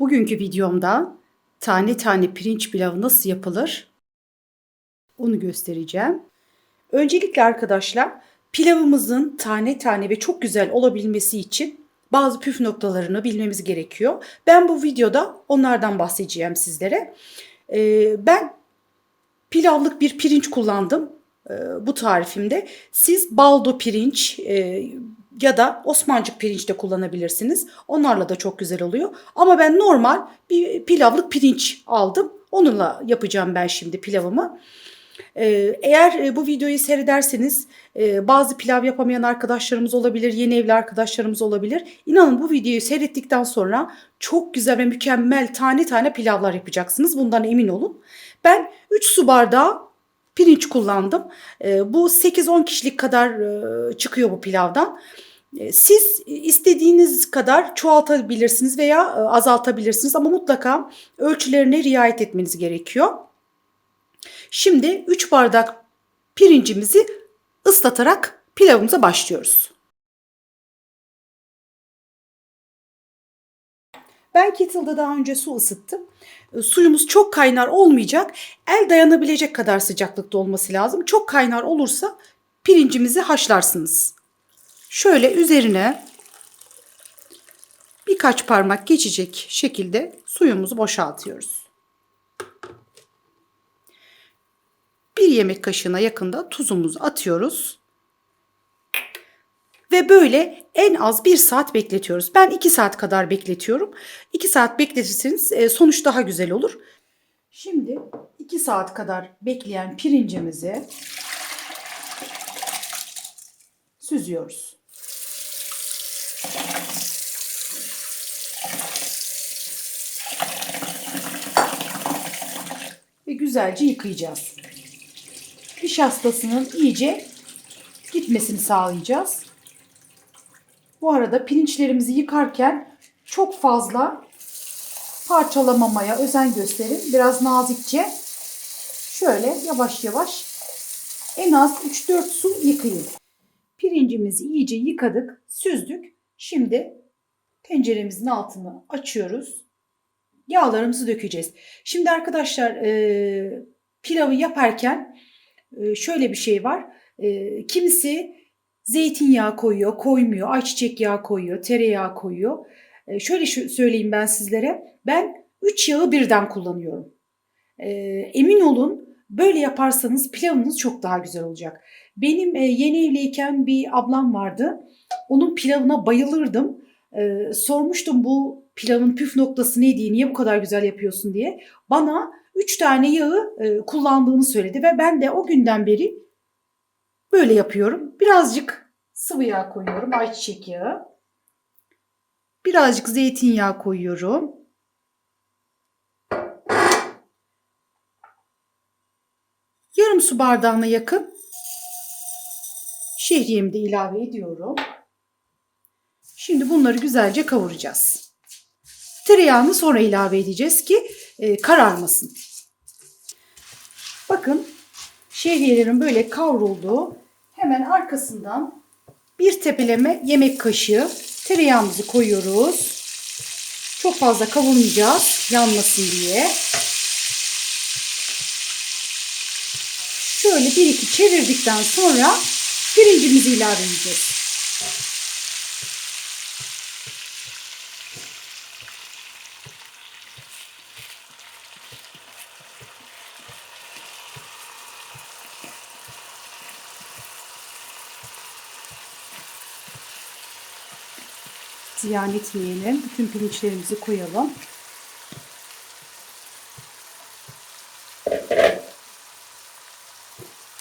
Bugünkü videomda tane tane pirinç pilavı nasıl yapılır onu göstereceğim. Öncelikle arkadaşlar pilavımızın tane tane ve çok güzel olabilmesi için bazı püf noktalarını bilmemiz gerekiyor. Ben bu videoda onlardan bahsedeceğim sizlere. Ee, ben pilavlık bir pirinç kullandım e, bu tarifimde. Siz baldo pirinç e, ya da Osmancık pirinç de kullanabilirsiniz. Onlarla da çok güzel oluyor. Ama ben normal bir pilavlık pirinç aldım. Onunla yapacağım ben şimdi pilavımı. Ee, Eğer e, bu videoyu seyrederseniz e, bazı pilav yapamayan arkadaşlarımız olabilir, yeni evli arkadaşlarımız olabilir. İnanın bu videoyu seyrettikten sonra çok güzel ve mükemmel tane tane pilavlar yapacaksınız. Bundan emin olun. Ben 3 su bardağı pirinç kullandım. E, Bu 8-10 kişilik kadar e, çıkıyor bu pilavdan. E, Siz istediğiniz kadar çoğaltabilirsiniz veya e, azaltabilirsiniz ama mutlaka ölçülerine riayet etmeniz gerekiyor. Şimdi 3 bardak pirincimizi ıslatarak pilavımıza başlıyoruz. Ben kettle'da daha önce su ısıttım. E, Suyumuz çok kaynar olmayacak. El dayanabilecek kadar sıcaklıkta olması lazım. Çok kaynar olursa pirincimizi haşlarsınız. Şöyle üzerine birkaç parmak geçecek şekilde suyumuzu boşaltıyoruz. Bir yemek kaşığına yakında tuzumuzu atıyoruz. Ve böyle en az bir saat bekletiyoruz. Ben iki saat kadar bekletiyorum. İki saat bekletirseniz e, sonuç daha güzel olur. Şimdi iki saat kadar bekleyen pirincimizi süzüyoruz. Ve güzelce yıkayacağız. Nişastasının iyice gitmesini sağlayacağız. Bu arada pirinçlerimizi yıkarken çok fazla parçalamamaya özen gösterin. Biraz nazikçe şöyle yavaş yavaş en az 3-4 su yıkayın. Pirincimizi iyice yıkadık, süzdük. Şimdi tenceremizin altını açıyoruz. Yağlarımızı dökeceğiz. Şimdi arkadaşlar e, pilavı yaparken e, şöyle bir şey var. E, kimisi zeytinyağı koyuyor, koymuyor, ayçiçek yağı koyuyor, tereyağı koyuyor. E, şöyle söyleyeyim ben sizlere. Ben 3 yağı birden kullanıyorum. E, emin olun böyle yaparsanız pilavınız çok daha güzel olacak. Benim e, yeni evliyken bir ablam vardı. Onun pilavına bayılırdım. E, sormuştum bu pilavın püf noktası ne diye, niye bu kadar güzel yapıyorsun diye. Bana 3 tane yağı e, kullandığını söyledi ve ben de o günden beri böyle yapıyorum. Birazcık sıvı yağ koyuyorum, ayçiçek yağı. Birazcık zeytinyağı koyuyorum. Yarım su bardağına yakın şehriyemi de ilave ediyorum. Şimdi bunları güzelce kavuracağız. Tereyağını sonra ilave edeceğiz ki e, kararmasın. Bakın şehriyelerin böyle kavrulduğu hemen arkasından bir tepeleme yemek kaşığı tereyağımızı koyuyoruz. Çok fazla kavurmayacağız yanmasın diye. Şöyle bir iki çevirdikten sonra pirincimizi ilave edeceğiz. Ziyan etmeyelim. Bütün pirinçlerimizi koyalım.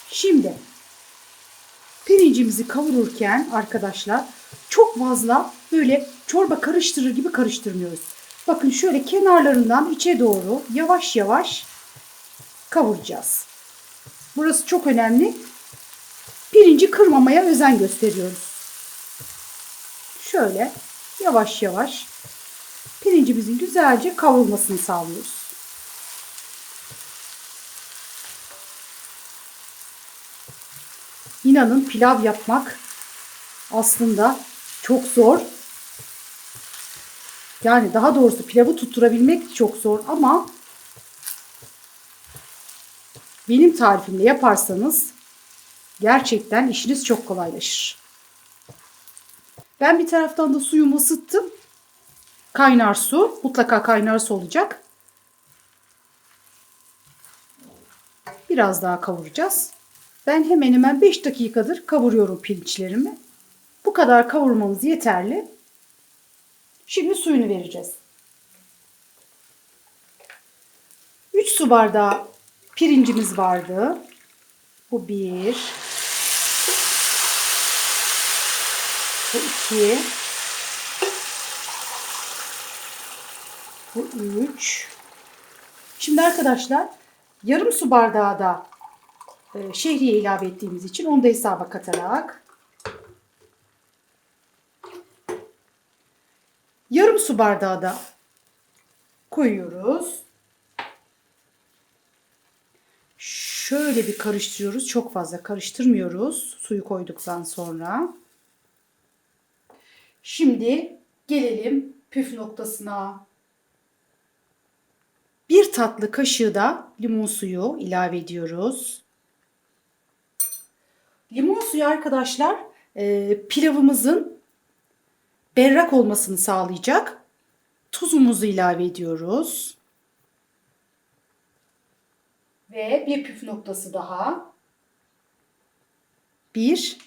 Şimdi pirincimizi kavururken arkadaşlar çok fazla böyle çorba karıştırır gibi karıştırmıyoruz. Bakın şöyle kenarlarından içe doğru yavaş yavaş kavuracağız. Burası çok önemli. Pirinci kırmamaya özen gösteriyoruz. Şöyle yavaş yavaş pirincimizin güzelce kavrulmasını sağlıyoruz. İnanın pilav yapmak aslında çok zor. Yani daha doğrusu pilavı tutturabilmek çok zor ama benim tarifimle yaparsanız gerçekten işiniz çok kolaylaşır. Ben bir taraftan da suyumu ısıttım. Kaynar su. Mutlaka kaynar su olacak. Biraz daha kavuracağız. Ben hemen hemen 5 dakikadır kavuruyorum pirinçlerimi. Bu kadar kavurmamız yeterli. Şimdi suyunu vereceğiz. 3 su bardağı pirincimiz vardı. Bu 1. Bu 2. Bu 3. Şimdi arkadaşlar yarım su bardağı da e, şehriye ilave ettiğimiz için onu da hesaba katarak yarım su bardağı da koyuyoruz. Şöyle bir karıştırıyoruz. Çok fazla karıştırmıyoruz suyu koyduktan sonra. Şimdi gelelim püf noktasına. Bir tatlı kaşığı da limon suyu ilave ediyoruz. Limon suyu arkadaşlar e, pilavımızın berrak olmasını sağlayacak. Tuzumuzu ilave ediyoruz. Ve bir püf noktası daha. Bir,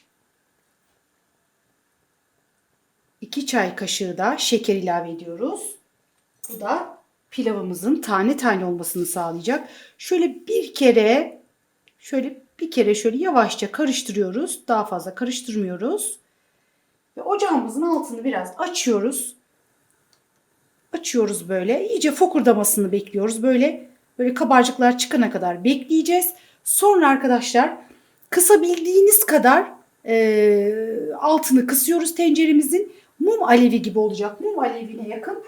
iki çay kaşığı da şeker ilave ediyoruz. Bu da pilavımızın tane tane olmasını sağlayacak. Şöyle bir kere, şöyle bir kere şöyle yavaşça karıştırıyoruz. Daha fazla karıştırmıyoruz. Ve ocağımızın altını biraz açıyoruz. Açıyoruz böyle. İyice fokurdamasını bekliyoruz. Böyle böyle kabarcıklar çıkana kadar bekleyeceğiz. Sonra arkadaşlar kısabildiğiniz kadar e, altını kısıyoruz tenceremizin. Mum alevi gibi olacak. Mum alevine yakın.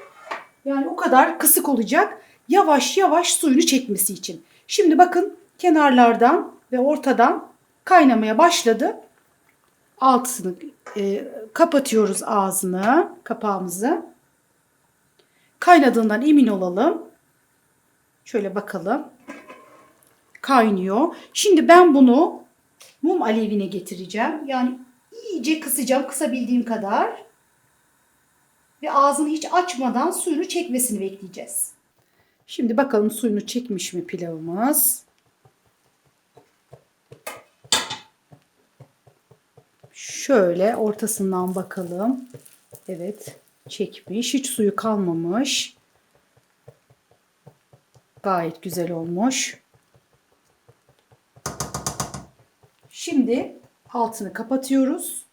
Yani o kadar kısık olacak. Yavaş yavaş suyunu çekmesi için. Şimdi bakın kenarlardan ve ortadan kaynamaya başladı. Altını e, kapatıyoruz ağzını, kapağımızı. Kaynadığından emin olalım. Şöyle bakalım. Kaynıyor. Şimdi ben bunu mum alevine getireceğim. Yani iyice kısacağım, kısabildiğim kadar. Ve ağzını hiç açmadan suyunu çekmesini bekleyeceğiz. Şimdi bakalım suyunu çekmiş mi pilavımız? Şöyle ortasından bakalım. Evet çekmiş. Hiç suyu kalmamış. Gayet güzel olmuş. Şimdi altını kapatıyoruz.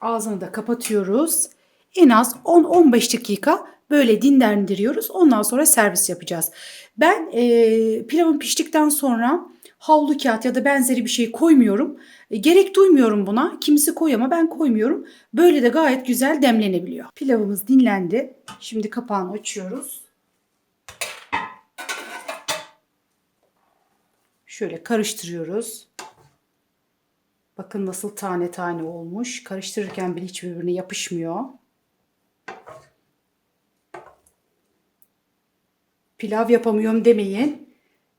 Ağzını da kapatıyoruz. En az 10-15 dakika böyle dinlendiriyoruz. Ondan sonra servis yapacağız. Ben e, pilavın piştikten sonra havlu kağıt ya da benzeri bir şey koymuyorum. E, gerek duymuyorum buna. Kimisi koy ama ben koymuyorum. Böyle de gayet güzel demlenebiliyor. Pilavımız dinlendi. Şimdi kapağını açıyoruz. Şöyle karıştırıyoruz. Bakın nasıl tane tane olmuş. Karıştırırken bile hiç birbirine yapışmıyor. Pilav yapamıyorum demeyin.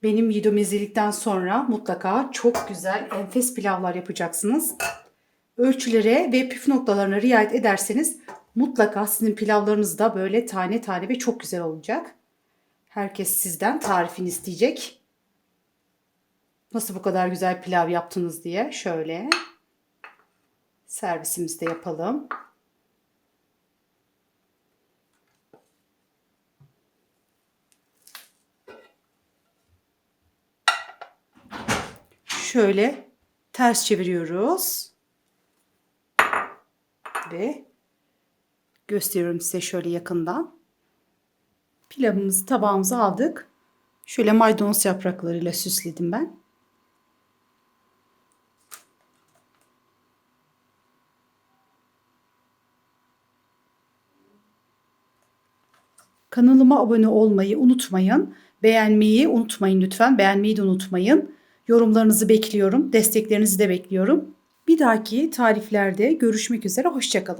Benim yidomezlilikten sonra mutlaka çok güzel enfes pilavlar yapacaksınız. Ölçülere ve püf noktalarına riayet ederseniz mutlaka sizin pilavlarınız da böyle tane tane ve çok güzel olacak. Herkes sizden tarifini isteyecek. Nasıl bu kadar güzel pilav yaptınız diye şöyle servisimizi de yapalım. Şöyle ters çeviriyoruz. Ve gösteriyorum size şöyle yakından. Pilavımızı tabağımıza aldık. Şöyle maydanoz yapraklarıyla süsledim ben. Kanalıma abone olmayı unutmayın. Beğenmeyi unutmayın lütfen. Beğenmeyi de unutmayın. Yorumlarınızı bekliyorum. Desteklerinizi de bekliyorum. Bir dahaki tariflerde görüşmek üzere. Hoşçakalın.